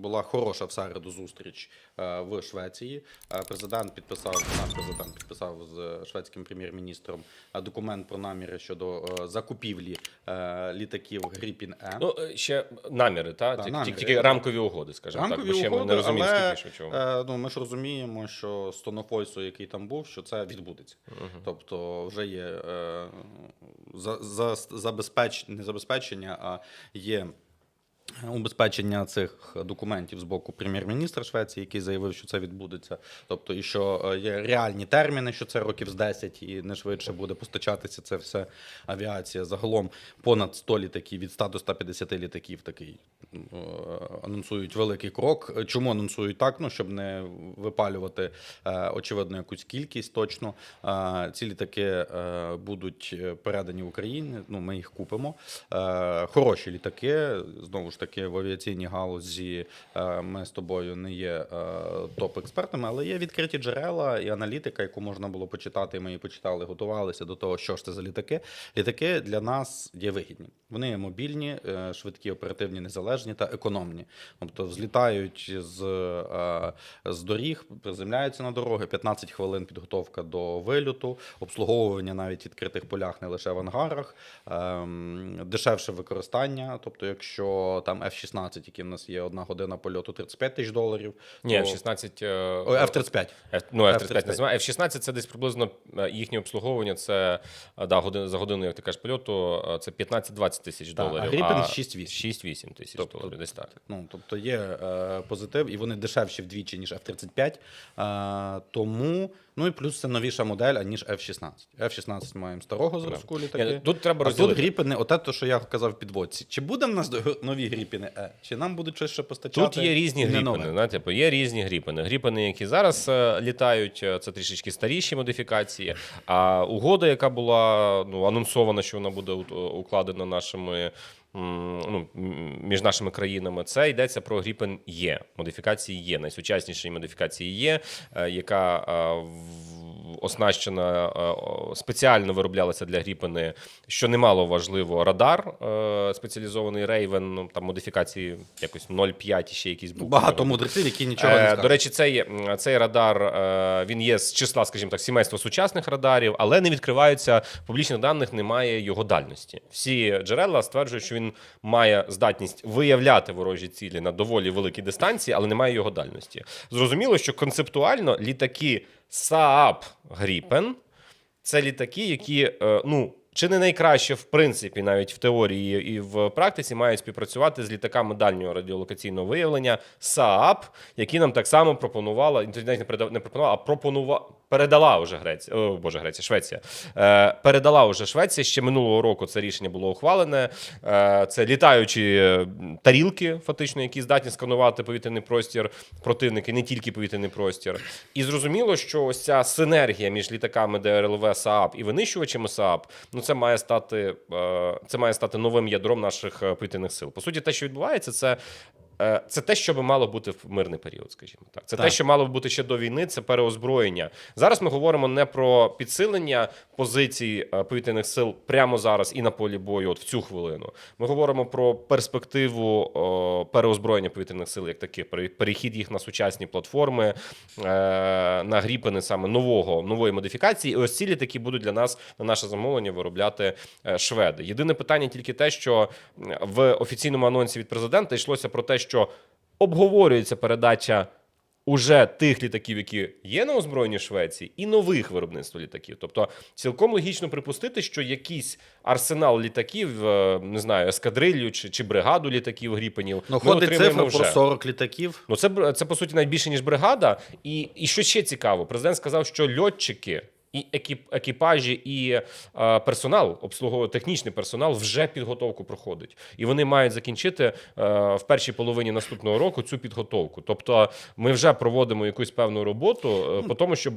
була хороша в середу зустріч е, в Швеції. Е, Президент підписав, наш президент підписав з шведським прем'єр-міністром е, документ про наміри щодо закупівлі літаків Гріпін Е. Ну, е, ще наміри, та? Так, наміри. тільки рамкові угоди, скажімо так. Рамкові Бо ще ми угоди, не розуміємо, але, скільки чого. Ну, ми ж розуміємо, що з Тонофойсу, який там був, що це відбудеться. Тобто вже є за, за, забезпеч, не забезпечення, а є. Убезпечення цих документів з боку прем'єр-міністра Швеції, який заявив, що це відбудеться. Тобто, і що е, є реальні терміни, що це років з 10 і не швидше буде постачатися це все авіація. Загалом понад 100 літаків, від 100 до 150 літаків такий е, анонсують великий крок. Чому анонсують так? Ну, щоб не випалювати е, очевидно якусь кількість точно. Ці літаки будуть передані Україні. Ну, ми їх купимо. Хороші літаки. Знову ж таки, в авіаційній галузі е, ми з тобою не є е, топ-експертами, але є відкриті джерела і аналітика, яку можна було почитати. Ми її почитали, готувалися до того, що ж це за літаки. Літаки для нас є вигідні. Вони є мобільні, е, швидкі, оперативні, незалежні та економні. Тобто взлітають з, з доріг, приземляються на дороги, 15 хвилин підготовка до вильоту, обслуговування навіть відкритих полях, не лише в ангарах, ем, дешевше використання. Тобто, якщо там F-16, який в нас є одна година польоту 35 тисяч доларів, Ні, то- F-16... е, Ой, F-35. Ну, F-35 F-35. називає. F-16 це десь приблизно е, їхнє обслуговування. Це е, да, годин, за годину, як ти кажеш, польоту, е, це 15-20 тисяч а доларів. Gripen а 6-8. 6-8 тисяч Тобто- доларів, десь так. Ну, тобто є е, позитив, і вони дешевші вдвічі, ніж F-35. Е, тому, ну і плюс це новіша модель, аніж F-16. F-16 маємо старого зразку літаки. Тут треба а тут розділити. гріпини, оте, то, що я казав в підводці. Чи буде в нас нові гріпини Е? Чи нам будуть щось ще постачати? Тут є різні гріпини. Да, типу, є різні гріпини. Гріпини, які зараз е, літають, е, це трішечки старіші модифікації. А угода, яка була ну, анонсована, що вона буде у- укладена нашими. м, Ну, м, між нашими країнами це йдеться про Гріпен Є. Модифікації є. Найсучасніші модифікації є, е, яка е, в- оснащена е, спеціально вироблялася для Гріпени, що немало важливо, радар е, спеціалізований Raven, ну там модифікації якось 0,5 і ще якісь букви. Багато мудреців, які нічого не Е, скажуть. До речі, цей, цей радар він є з числа, скажімо так, сімейства сучасних радарів, але не відкриваються публічних даних, немає його дальності. Всі джерела стверджують, що він має здатність виявляти ворожі цілі на доволі великій дистанції, але немає його дальності. Зрозуміло, що концептуально літаки Saab Gripen це літаки, які е, ну. Чи не найкраще, в принципі, навіть в теорії і в практиці мають співпрацювати з літаками дальнього радіолокаційного виявлення Saab, які нам так само пропонувала, навіть не пропонувала, а пропонувала. Передала вже Греція, о, Боже, Греція, Швеція. Е, передала вже Швеція. Ще минулого року це рішення було ухвалене. Е, це літаючі е, тарілки, фактично, які здатні сканувати повітряний простір противники, не тільки повітряний простір. І зрозуміло, що ось ця синергія між літаками ДРЛВ СААП і винищувачами СААП, ну це має стати е, це має стати новим ядром наших е, повітряних сил. По суті, те, що відбувається, це. Е, Це те, що би мало бути в мирний період, скажімо так. Це те, що мало б бути ще до війни, це переозброєння. Зараз ми говоримо не про підсилення позицій е, повітряних сил прямо зараз і на полі бою, от в цю хвилину. Ми говоримо про перспективу о, переозброєння повітряних сил, як таких, пере- перехід їх на сучасні платформи, е, на гріпини саме нового нової модифікації. І ось ці літаки будуть для нас на наше замовлення виробляти е, шведи. Єдине питання тільки те, що в офіційному анонсі від президента йшлося про те, що обговорюється передача. Уже тих літаків, які є на озброєнні Швеції, і нових виробництв літаків. Тобто, цілком логічно припустити, що якийсь арсенал літаків, е, не знаю, ескадрилью чи, чи бригаду літаків гріпенів, Ну, ми ходить цифра про вже. 40 літаків. Ну, це, це по суті навіть більше, ніж бригада. І, і що ще цікаво, президент сказав, що льотчики. І екіп, екіпажі, і е, персонал, обслуговує технічний персонал вже підготовку проходить. І вони мають закінчити е, в першій половині наступного року цю підготовку. Тобто ми вже проводимо якусь певну роботу е, по тому, щоб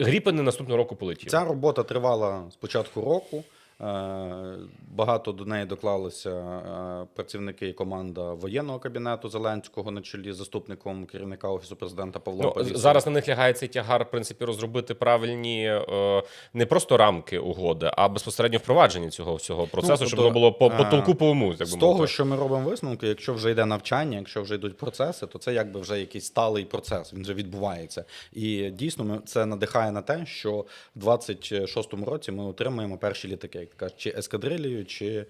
гріпини наступного року полетіли. Ця робота тривала з початку року. Е, Багато до неї доклалися е, працівники і команда воєнного кабінету Зеленського на чолі з заступником керівника офісу президента Павлом Ну, зараз на них лягає цей тягар, в принципі, розробити правильні е, не просто рамки угоди, а безпосередньо впровадження цього всього процесу, щоб тобто, воно було по, по е, толку по уму. Так З би того, що ми робимо висновки, якщо вже йде навчання, якщо вже йдуть процеси, то це якби вже якийсь сталий процес. Він вже відбувається. І дійсно ми це надихає на те, що в 26-му році ми отримаємо перші літаки, як кажуть, чи ескадрилію, чи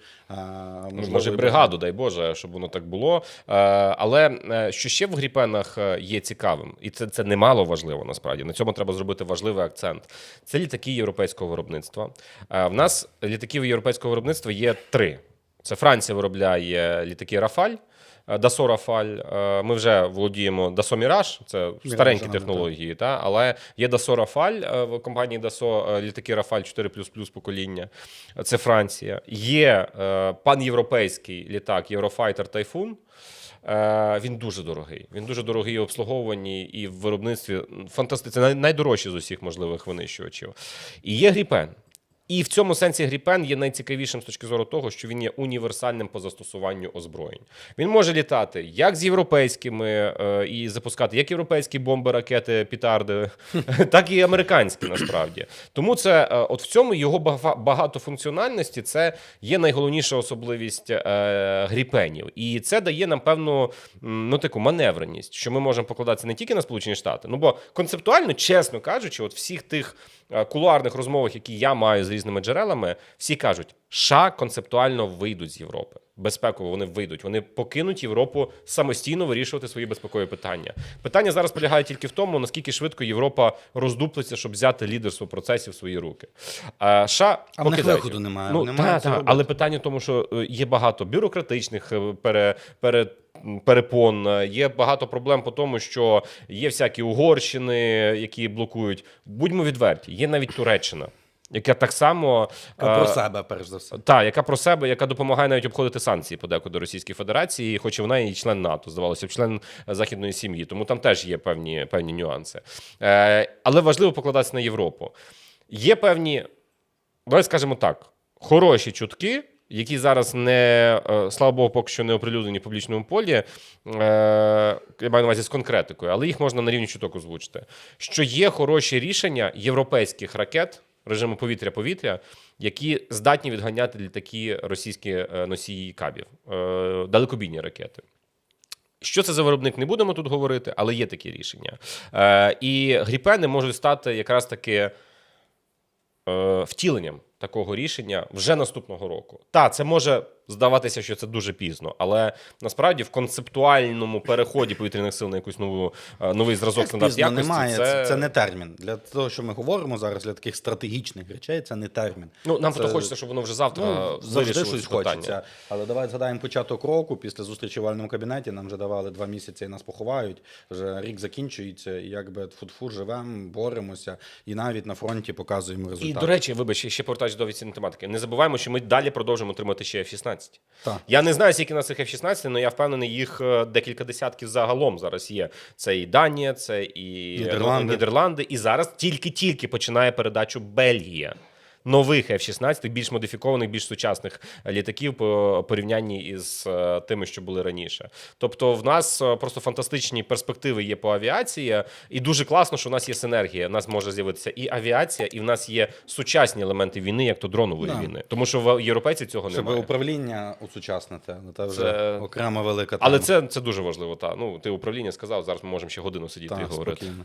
можливо, Може, бригаду, дай Боже, щоб воно так було. Е, але е, що ще в гріпенах е, є цікавим, і це, це немало важливо насправді. На цьому треба зробити важливий акцент. Це літаки європейського виробництва. В нас літаків європейського виробництва є три: це Франція виробляє літаки Рафаль. е, Dassault Рафаль. Е, Ми вже володіємо Dassault Mirage, це старенькі технології, та? але є Dassault Рафаль е, в компанії е, літаки Рафаль 4 покоління. Це Франція. Є е, панєвропейський літак Typhoon. Е, Він дуже дорогий. Він дуже дорогий в обслуговуванні і в виробництві. Фантастичний. Це найдорожчий з усіх можливих винищувачів. І є Гріпен. І в цьому сенсі Гріпен є найцікавішим з точки зору того, що він є універсальним по застосуванню озброєнь. Він може літати як з європейськими е, і запускати як європейські бомби, ракети, пітарди, так і американські насправді. Тому це е, от в цьому його бага- багатофункціональності це є найголовніша особливість е, гріпенів. І це дає нам певну ну, таку маневреність, що ми можемо покладатися не тільки на Сполучені Штати, ну бо концептуально, чесно кажучи, от всіх тих е, кулуарних розмовах, які я маю з різними джерелами, всі кажуть, США концептуально вийдуть з Європи. Безпеково вони вийдуть. Вони покинуть Європу самостійно вирішувати свої безпекові питання. Питання зараз полягає тільки в тому, наскільки швидко Європа роздуплиться, щоб взяти лідерство процесів в свої руки. А, США А в них виходу немає, Ну, вони та, та, але питання в тому, що е, є багато бюрократичних е, пере, пере, перепон, е, є багато проблем по тому, що є всякі угорщини, які блокують. Будьмо відверті, є навіть Туреччина. Яка так само Про е, себе, перш за все. та, яка про себе, яка допомагає навіть обходити санкції подекуди Російської Федерації, хоч і вона і член НАТО, здавалося, б, член західної сім'ї. Тому там теж є певні, певні нюанси. Е, але важливо покладатися на Європу. Є певні, давай скажемо так, хороші чутки. Які зараз не е, слава Богу, поки що не оприлюднені в публічному полі, е, я маю на увазі з конкретикою, але їх можна на рівні чуток озвучити. Що є хороші рішення європейських ракет режиму повітря-повітря, які здатні відганяти літаки російські е, носії кабів, е, далекобійні ракети. Що це за виробник, не будемо тут говорити, але є такі рішення. Е, і гріпени можуть стати якраз таки втіленням такого рішення вже наступного року. Та це може здаватися, що це дуже пізно, але насправді в концептуальному переході повітряних сил на якусь нову е, новий зразок стандарт якості. немає, це... це... це не термін. Для того, що ми говоримо зараз, для таких стратегічних речей, це не термін. Ну нам Це- хочеться, щоб воно вже завтра Ну, завжди щось питання. хочеться. Але давай згадаємо початок року. Після зустрічі в вальному кабінеті нам вже давали два місяці і нас поховають. Вже рік закінчується, і якби фу живемо, боремося, і навіть на фронті показуємо результати. І до речі, вибач, ще повертаючись до офіційної тематики. Не забуваємо, що ми далі продовжуємо отримати ще F-16. Так. Я не знаю, скільки на цих F-16, але я впевнений, їх е, декілька десятків загалом зараз є. Це і Данія, це і Нідерланди. Нідерланди. І зараз тільки-тільки починає передачу Бельгія. Нових F-16, більш модифікованих, більш сучасних літаків по порівнянні із е, тими, що були раніше. Тобто, в нас е, просто фантастичні перспективи є по авіації, і дуже класно, що в нас є синергія. У нас може з'явитися і авіація, і в нас є сучасні елементи війни, як то дронової Да. війни. Тому що в європейці цього Щоб немає. управління усучаснити, ну, це вже Це- окрема велика Але це, це дуже важливо. Та ну ти управління сказав. Зараз ми можемо ще годину сидіти і говорити. спокійно.